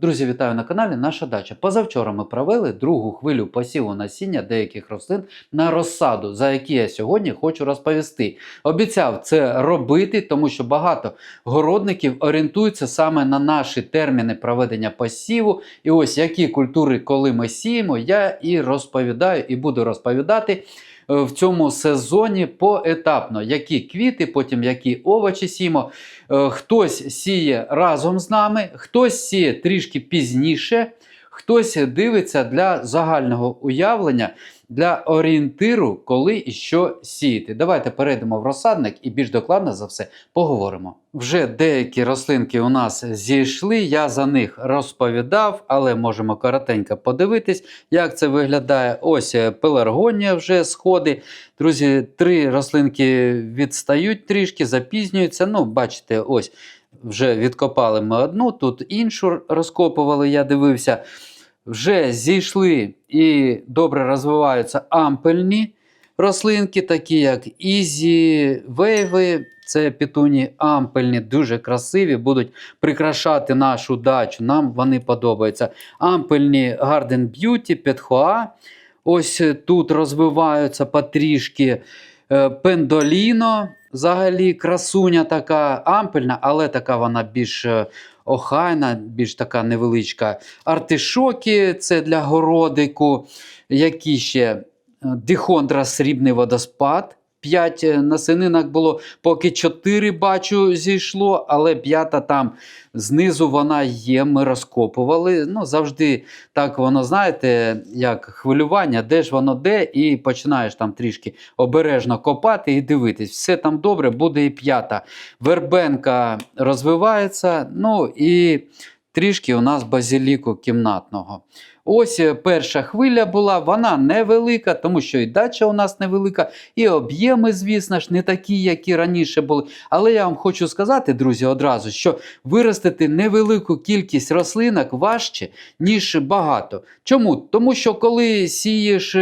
Друзі, вітаю на каналі Наша Дача. Позавчора ми провели другу хвилю посіву насіння деяких рослин на розсаду, за які я сьогодні хочу розповісти. Обіцяв це робити, тому що багато городників орієнтуються саме на наші терміни проведення посіву. І ось які культури, коли ми сіємо, я і розповідаю, і буду розповідати в цьому сезоні поетапно, які квіти, потім які овочі сіємо. Е, Хтось сіє разом з нами, хтось сіє трішки пізніше, хтось дивиться для загального уявлення, для орієнтиру, коли і що сіяти. Давайте перейдемо в розсадник і більш докладно за все поговоримо. Вже деякі рослинки у нас зійшли, я за них розповідав, але можемо коротенько подивитись, як це виглядає. Ось е, пеларгонія вже сходи. Друзі, три рослинки відстають трішки, запізнюються. Ну, бачите, ось вже відкопали ми одну, тут іншу розкопували, я дивився. Вже зійшли і добре розвиваються ампельні рослинки, такі як Ізі, Вейви. Це петуні ампельні, дуже красиві, будуть прикрашати нашу дачу. Нам вони подобаються. Ампельні Garden Beauty, Петхоа. Ось тут розвиваються потрішки Пендоліно. Взагалі красуня така ампельна, але така вона більш е, охайна, більш така невеличка. Артишоки це для городику. Які ще Е, дихондра срібний водоспад. 5 насининок було, поки 4 бачу зійшло, але п'ята там знизу вона є. Ми розкопували. Ну, завжди так воно, знаєте, як хвилювання, де ж воно де, і починаєш там трішки обережно копати і дивитись. Все там добре, буде і п'ята. Вербенка розвивається. Ну і трішки у нас базиліку кімнатного. Ось е, перша хвиля була, вона невелика, тому що і дача у нас невелика, і об'єми, звісно ж, не такі, які раніше були. Але я вам хочу сказати, друзі, одразу, що виростити невелику кількість рослинок важче, ніж багато. Чому? Тому що коли сієш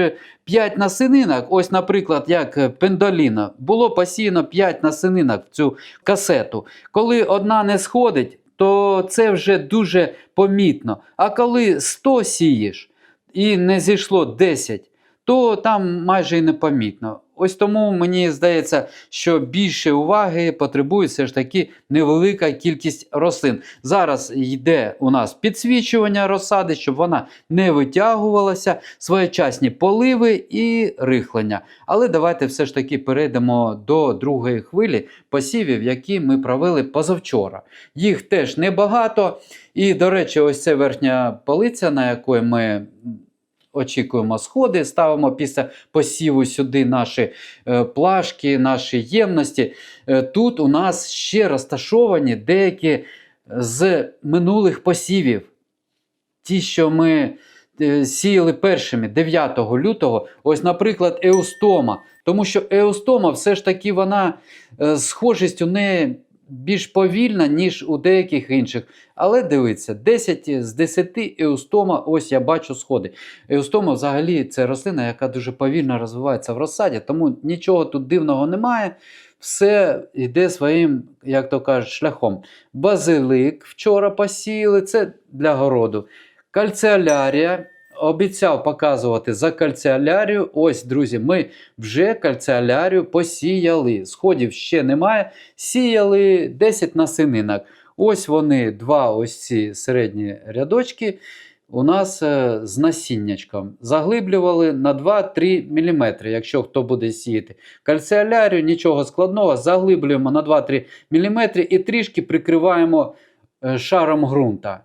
5 насининок, ось, наприклад, як пендоліна, було посіяно 5 насининок в цю касету. Коли одна не сходить, то це вже дуже помітно. А коли 100 сієш і не зійшло 10, то там майже і не помітно. Ось тому мені здається, що більше уваги потребує все ж таки невелика кількість рослин. Зараз йде у нас підсвічування розсади, щоб вона не витягувалася, своєчасні поливи і рихлення. Але давайте все ж таки перейдемо до другої хвилі посівів, які ми провели позавчора. Їх теж небагато. І, до речі, ось це верхня полиця, на якої ми очікуємо сходи, ставимо після посіву сюди наші е, плашки, наші ємності. Е, тут у нас ще розташовані деякі з минулих посівів. Ті, що ми е, сіяли першими 9 лютого, ось, наприклад, еустома. Тому що еустома все ж таки вона е, схожість у неї більш повільна, ніж у деяких інших. Але дивіться, 10 з 10 еустома, ось я бачу сходи. Еустома взагалі це рослина, яка дуже повільно розвивається в розсаді, тому нічого тут дивного немає. Все йде своїм, як то кажуть, шляхом. Базилик вчора посіяли, це для городу. Кальціолярія. Обіцяв показувати за кальціолярію. Ось, друзі, ми вже кальціолярію посіяли. Сходів ще немає. Сіяли 10 насининок. Ось вони, два ось ці середні рядочки. У нас е, з насіннячком заглиблювали на 2-3 мм, якщо хто буде сіяти. Кальціолярію, нічого складного, заглиблюємо на 2-3 мм і трішки прикриваємо е, шаром ґрунта.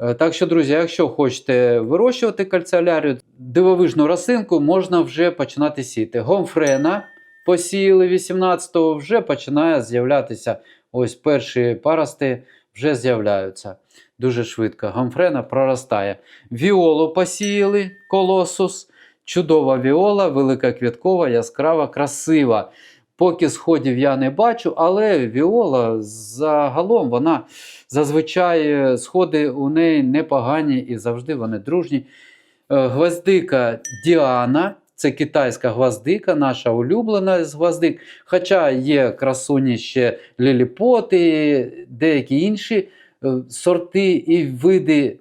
Е, Так що, друзі, якщо хочете вирощувати кальціолярію, дивовижну рослинку можна вже починати сіяти. Гомфрена посіяли 18-го, вже починає з'являтися ось перші парости вже з'являються дуже швидко. Гомфрена проростає. Віолу посіяли, колосус. Чудова віола, велика квіткова, яскрава, красива. Поки сходів я не бачу, але віола загалом вона зазвичай е, сходи у неї непогані і завжди вони дружні. Е, Гвоздика Діана. Це китайська гвоздика, наша улюблена з гвоздик. Хоча є красуні ще ліліпоти, деякі інші е, сорти і види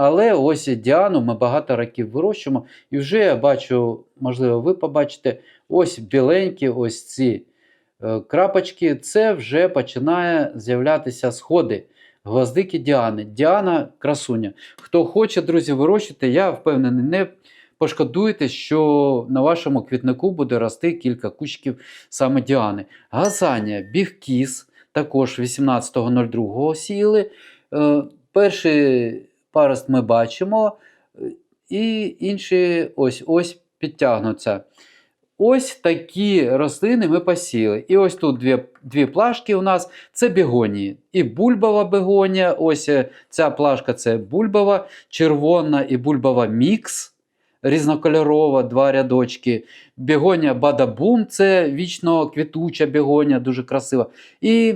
Але ось Діану ми багато років вирощуємо, і вже я бачу, можливо, ви побачите, ось біленькі, ось ці е, крапочки, це вже починає з'являтися сходи. Гвоздики Діани. Діана красуня. Хто хоче, друзі, вирощувати, я впевнений, не пошкодуєте, що на вашому квітнику буде рости кілька кущиків саме Діани. Газанія, бігкіс, також 18.02 сіяли. Е, перший парост ми бачимо, е, і інші ось ось підтягнуться. Ось такі рослини ми посіяли. І ось тут дві, дві плашки у нас це бігонії. І бульбова бегонія. Ось е, ця плашка це бульбова, червона і бульбова мікс. Різнокольорова, два рядочки. Бігонія Бадабум це вічно квітуча бігонія, дуже красива. І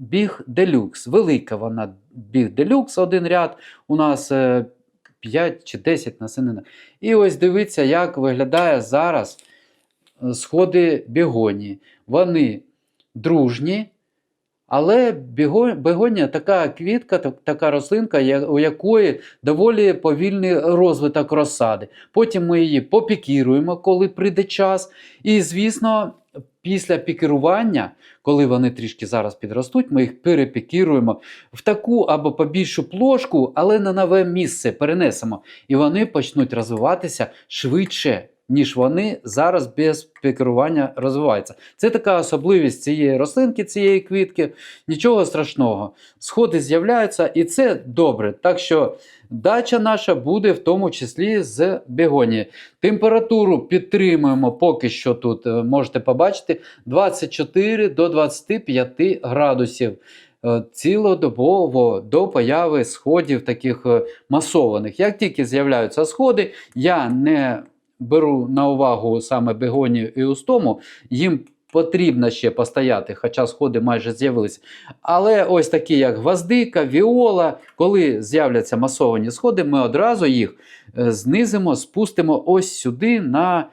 біг делюкс. Велика вона біг делюкс, один ряд. У нас 5 чи 10 насининок. І ось дивіться, як виглядає зараз е, сходи бігонії. Вони дружні, але біго- бегонія така квітка, така рослинка, у якої доволі повільний розвиток розсади. Потім ми її попікіруємо, коли прийде час. І, звісно, після пікірування, коли вони трішки зараз підростуть, ми їх перепікіруємо в таку або побільшу плошку, але на нове місце перенесемо. І вони почнуть розвиватися швидше. Ніж вони зараз без пікірування розвиваються. Це така особливість цієї рослинки, цієї квітки. Нічого страшного. Сходи з'являються, і це добре. Так що дача наша буде в тому числі з бігонії. Температуру підтримуємо поки що тут. е, Можете побачити 24 до 25 градусів. е, Цілодобово до появи сходів таких е, масованих. Як тільки з'являються сходи, я не беру на увагу саме бегонію і устому, їм потрібно ще постояти, хоча сходи майже з'явилися. Але ось такі, як гвоздика, віола, коли з'являться масовані сходи, ми одразу їх е, знизимо, спустимо ось сюди на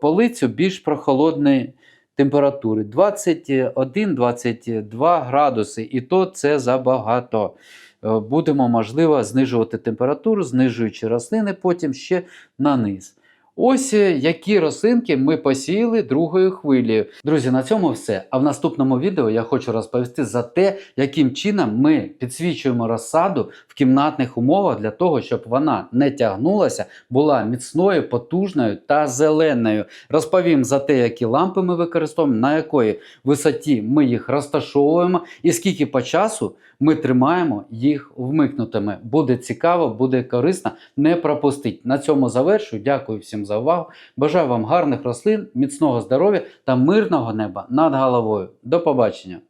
полицю більш прохолодної температури. 21-22 градуси, і то це забагато. Е, Будемо, можливо, знижувати температуру, знижуючи рослини потім ще на низ. Ось е, які рослинки ми посіяли другою хвилею. Друзі, на цьому все. А в наступному відео я хочу розповісти за те, яким чином ми підсвічуємо розсаду в кімнатних умовах для того, щоб вона не тягнулася, була міцною, потужною та зеленою. Розповім за те, які лампи ми використовуємо, на якої висоті ми їх розташовуємо, і скільки по часу ми тримаємо їх вмикнутими. Буде цікаво, буде корисно. Не пропустіть. На цьому завершую. Дякую всім за увагу. Бажаю вам гарних рослин, міцного здоров'я та мирного неба над головою. До побачення!